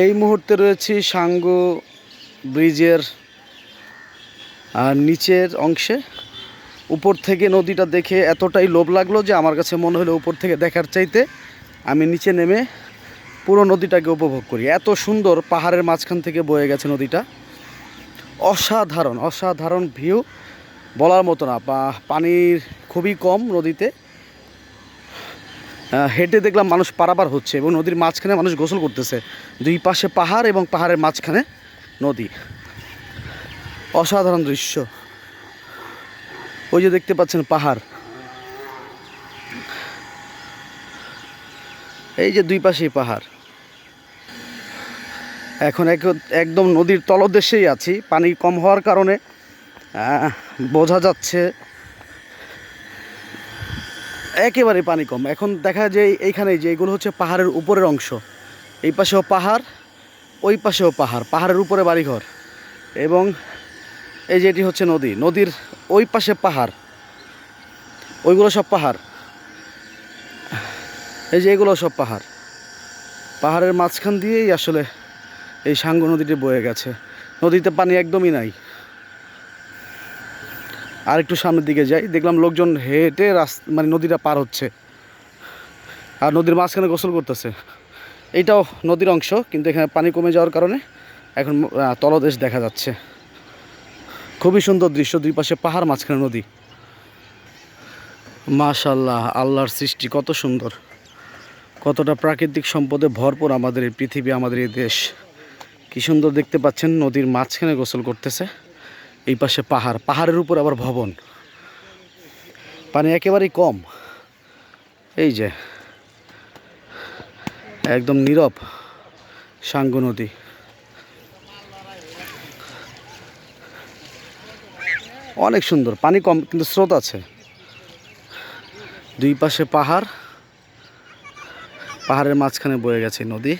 এই মুহূর্তে রয়েছি সাঙ্গু ব্রিজের নিচের অংশে। উপর থেকে নদীটা দেখে এতটাই লোভ লাগল যে আমার কাছে মনে হলো উপর থেকে দেখার চাইতে আমি নিচে নেমে পুরো নদীটাকে উপভোগ করি। এত সুন্দর পাহাড়ের মাঝখান থেকে বয়ে গেছে নদীটা। অসাধারণ অসাধারণ ভিউ বলার মতো না। পানির খুবই কম নদীতে। হেঁটে দেখলাম মানুষ পারাপার হচ্ছে এবং নদীর মাঝখানে মানুষ গোসল করতেছে। দুই পাশে পাহাড় এবং পাহাড়ের মাঝখানে নদী। অসাধারণ দৃশ্য। ওই যে দেখতে পাচ্ছেন পাহাড়। এই যে দুই পাশেই পাহাড়। এখন এক- একদম নদীর তলদেশেই আছি। পানি কম হওয়ার কারণে বোঝা যাচ্ছে একেবারে পানি কম। এখন দেখা যায় এইখানে যে এগুলো হচ্ছে পাহাড়ের উপরের অংশ। এই পাশেও পাহাড়, ওই পাশেও পাহাড়, পাহাড়ের উপরে বাড়িঘর এবং এই যে এটি হচ্ছে নদী। নদীর ওই পাশে পাহাড়। ওইগুলো সব পাহাড়। এই যে এগুলো সব পাহাড়। পাহাড়ের মাঝখান দিয়েই আসলে এই সাঙ্গু নদীটি বয়ে গেছে। নদীতে পানি একদমই নাই। আর একটু সামনের দিকে যাই, দেখলাম লোকজন হেঁটে রাস্তা মানে নদীটা পার হচ্ছে। আর নদীর মাঝখানে গোসল করতেছে। এইটাও নদীর অংশ, কিন্তু এখানে পানি কমে যাওয়ার কারণে এখন তলদেশ দেখা যাচ্ছে। খুবই সুন্দর দৃশ্য, দুই পাশে পাহাড়, মাঝখানে নদী। মাশাল্লাহ আল্লাহর সৃষ্টি, কত সুন্দর। কতটা প্রাকৃতিক সম্পদে ভরপুর আমাদের এই পৃথিবী, আমাদের এই দেশ। কি সুন্দর দেখতে পাচ্ছেন, নদীর মাঝখানে গোসল করতেছে। এই পাশে পাহাড়, পাহাড়ের উপর আবার ভবন। পানি একেবারেই কম। এই যে, একদম নীরব সাঙ্গু নদী। অনেক সুন্দর, পানি কম, কিন্তু স্রোত আছে। দুই পাশে পাহাড়, পাহাড়ের মাঝখানে বয়ে গেছে নদী।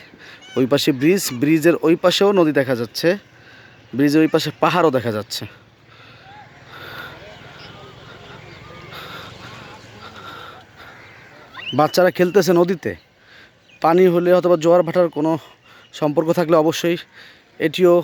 ওই পাশে ব্রিজ, ব্রিজের ওই পাশেও নদী দেখা যাচ্ছে। ব্রিজের ওই পাশে পাহাড়ও দেখা যাচ্ছে। বাচ্চারা খেলতেছে নদীতে। পানি হলে অথবা জোয়ার ভাটার কোনো সম্পর্ক থাকলে অবশ্যই এটিও